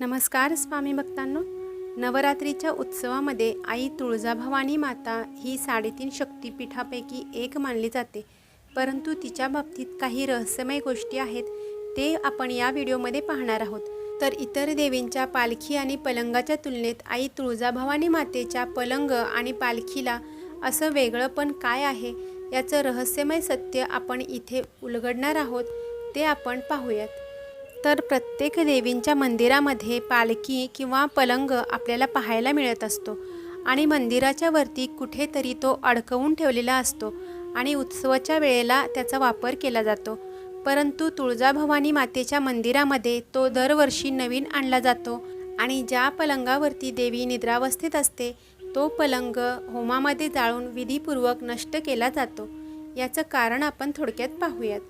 नमस्कार स्वामी भक्तांनो. नवरात्रीच्या उत्सवामध्ये आई तुळजाभवानी माता ही साडेतीन शक्तिपीठापैकी एक मानली जाते. परंतु तिच्या बाबतीत काही रहस्यमय गोष्टी आहेत ते आपण या व्हिडिओमध्ये पाहणार आहोत. तर इतर देवींच्या पालखी आणि पलंगाच्या तुलनेत आई तुळजाभवानी मातेच्या पलंग आणि पालखीला असं वेगळं पण काय आहे याचं रहस्यमय सत्य आपण इथे उलगडणार आहोत ते आपण पाहूयात. तर प्रत्येक देवींच्या मंदिरामध्ये पालखी किंवा पलंग आपल्याला पाहायला मिळत असतो. आणि मंदिराच्या वरती कुठेतरी तो अडकवून ठेवलेला असतो आणि उत्सवाच्या वेळेला त्याचा वापर केला जातो. परंतु तुळजाभवानी मातेच्या मंदिरामध्ये तो दरवर्षी नवीन आणला जातो आणि ज्या पलंगावरती देवी निद्रावस्थेत असते तो पलंग होमामध्ये जाळून विधीपूर्वक नष्ट केला जातो. याचं कारण आपण थोडक्यात पाहूयात.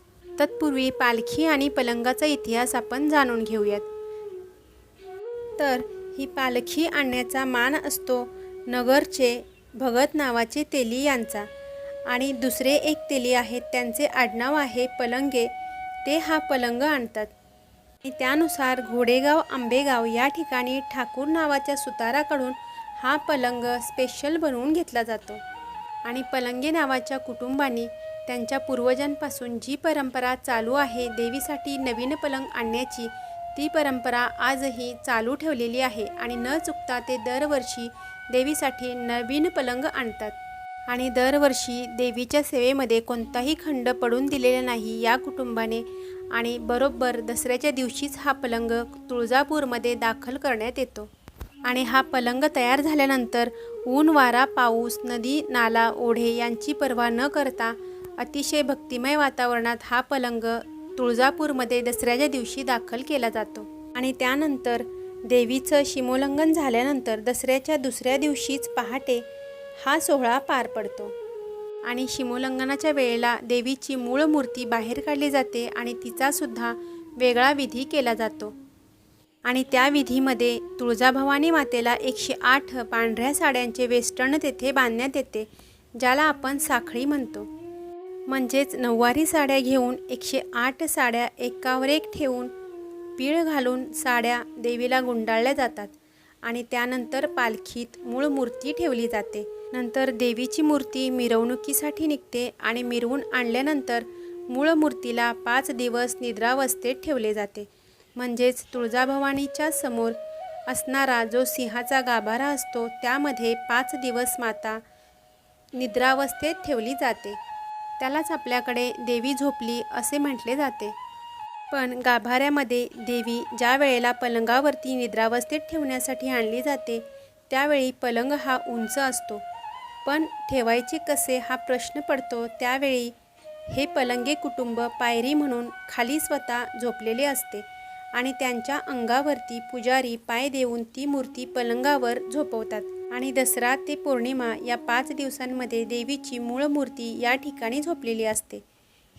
तत्पूर्वी पालखी आणि पलंगाचा इतिहास आपण जाणून घेऊयात. तर ही पालखी आणण्याचा मान असतो नगरचे भगत नावाचे तेली यांचा आणि दुसरे एक तेली आहेत त्यांचे आडनाव आहे पलंगे. ते हा पलंग आणतात. आणि त्यानुसार घोडेगाव आंबेगाव या ठिकाणी ठाकूर नावाच्या सुताराकडून हा पलंग स्पेशल बनवून घेतला जातो. आणि पलंगे नावाच्या कुटुंबांनी त्यांच्या पूर्वजांपासून जी परंपरा चालू आहे देवीसाठी नवीन पलंग आणण्याची ती परंपरा आजही चालू ठेवलेली आहे आणि न चुकता ते दरवर्षी देवीसाठी नवीन पलंग आणतात. आणि दरवर्षी देवीच्या सेवेमध्ये कोणताही खंड पडून दिलेला नाही या कुटुंबाने आणि बरोबर दसऱ्याच्या दिवशीच हा पलंग तुळजापूरमध्ये दाखल करण्यात येतो. आणि हा पलंग तयार झाल्यानंतर ऊन वारा पाऊस नदी नाला ओढे यांची पर्वा न करता अतिशय भक्तिमय वातावरणात हा पलंग तुळजापूरमध्ये दसऱ्याच्या दिवशी दाखल केला जातो. आणि त्यानंतर देवीचं शिमोल्लंघन झाल्यानंतर दसऱ्याच्या दुसऱ्या दिवशीच पहाटे हा सोहळा पार पडतो. आणि शिमोल्लंघनाच्या वेळेला देवीची मूळ मूर्ती बाहेर काढली जाते आणि तिचासुद्धा वेगळा विधी केला जातो. आणि त्या विधीमध्ये तुळजाभवानी मातेला एकशे आठ पांढऱ्या साड्यांचे वेस्टर्न तेथे बांधण्यात येते ज्याला आपण साखळी म्हणतो. म्हणजेच नऊवारी साड्या घेऊन एकशे आठ साड्या एकावर एक ठेवून पीळ घालून साड्या देवीला गुंडाळल्या जातात आणि त्यानंतर पालखीत मूळ मूर्ती ठेवली जाते. नंतर देवीची मूर्ती मिरवणुकीसाठी निघते आणि मिरवून आणल्यानंतर मूळ मूर्तीला पाच दिवस निद्रावस्थेत ठेवले जाते. म्हणजेच तुळजाभवानीच्या समोर असणारा जो सिंहाचा गाभारा असतो त्यामध्ये पाच दिवस माता निद्रावस्थेत ठेवली जाते. त्यालाच आपल्याकडे देवी झोपली असे म्हटले जाते. पण गाभाऱ्यामध्ये देवी ज्या वेळेला पलंगावरती निद्रावस्थेत ठेवण्यासाठी आणली जाते त्यावेळी पलंग हा उंच असतो. पण ठेवायचे कसे हा प्रश्न पडतो त्यावेळी हे पलंगे कुटुंब पायरी म्हणून खाली स्वतः झोपलेले असते आणि त्यांच्या अंगावरती पुजारी पाय देऊन ती मूर्ती पलंगावर झोपवतात. आणि दसरा ते पौर्णिमा या पाच दिवसांमध्ये देवीची मूळ मूर्ती या ठिकाणी झोपलेली असते.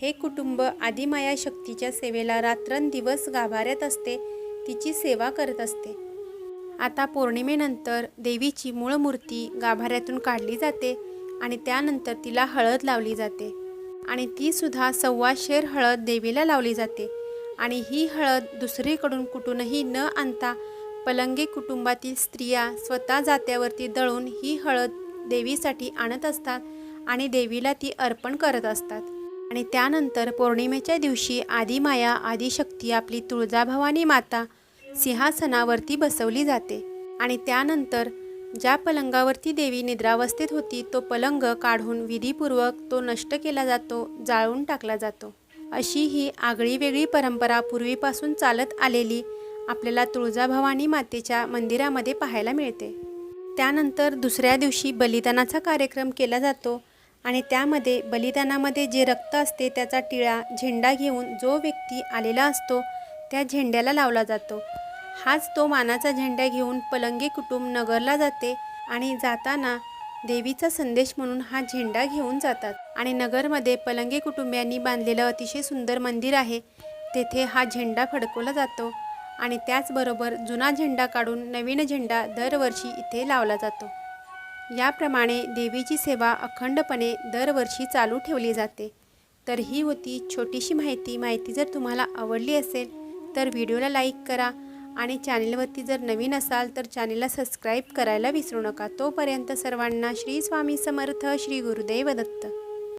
हे कुटुंब आदिमाया शक्तीच्या सेवेला रात्रंदिवस गाभाऱ्यात असते तिची सेवा करत असते. आता पौर्णिमेनंतर देवीची मूळ मूर्ती गाभाऱ्यातून काढली जाते आणि त्यानंतर तिला हळद लावली जाते. आणि तीसुद्धा सव्वा शेर हळद देवीला लावली जाते. आणि ही हळद दुसरीकडून कुठूनही न आणता पलंगे कुटुंबातील स्त्रिया स्वतः जात्यावरती दळून ही हळद देवीसाठी आणत असतात आणि देवीला ती अर्पण करत असतात. आणि त्यानंतर पौर्णिमेच्या दिवशी आदिमाया आदिशक्ती आपली तुळजाभवानी माता सिंहासनावरती बसवली जाते. आणि त्यानंतर ज्या पलंगावरती देवी निद्रावस्थेत होती तो पलंग काढून विधीपूर्वक तो नष्ट केला जातो जाळून टाकला जातो. अशी ही आगळीवेगळी परंपरा पूर्वीपासून चालत आलेली आपल्याला तुळजाभवानी मातेच्या मंदिरामध्ये पाहायला मिळते. त्यानंतर दुसऱ्या दिवशी बलिदानाचा कार्यक्रम केला जातो आणि त्यामध्ये बलिदानामध्ये जे रक्त असते त्याचा टिळा झेंडा घेऊन जो व्यक्ती आलेला असतो त्या झेंड्याला लावला जातो. हाच तो मानाचा झेंडा घेऊन पलंगे कुटुंब नगरला जाते आणि जाताना देवीचा संदेश म्हणून हा झेंडा घेऊन जातात. आणि नगरमध्ये पलंगे कुटुंबियांनी बांधलेलं अतिशय सुंदर मंदिर आहे. तेथे हा झेंडा फडकवला जातो. आणि त्याचबरोबर जुना झेंडा काढून नवीन झेंडा दरवर्षी इथे लावला जातो. याप्रमाणे देवीची सेवा अखंडपणे दरवर्षी चालू ठेवली जाते. तर ही होती छोटीशी माहिती. माहिती जर तुम्हाला आवडली असेल तर व्हिडिओला लाईक करा आणि चॅनेलवरती जर नवीन असाल तर चॅनेलला सबस्क्राईब करायला विसरू नका. तोपर्यंत सर्वांना श्री स्वामी समर्थ श्री गुरुदेव दत्त.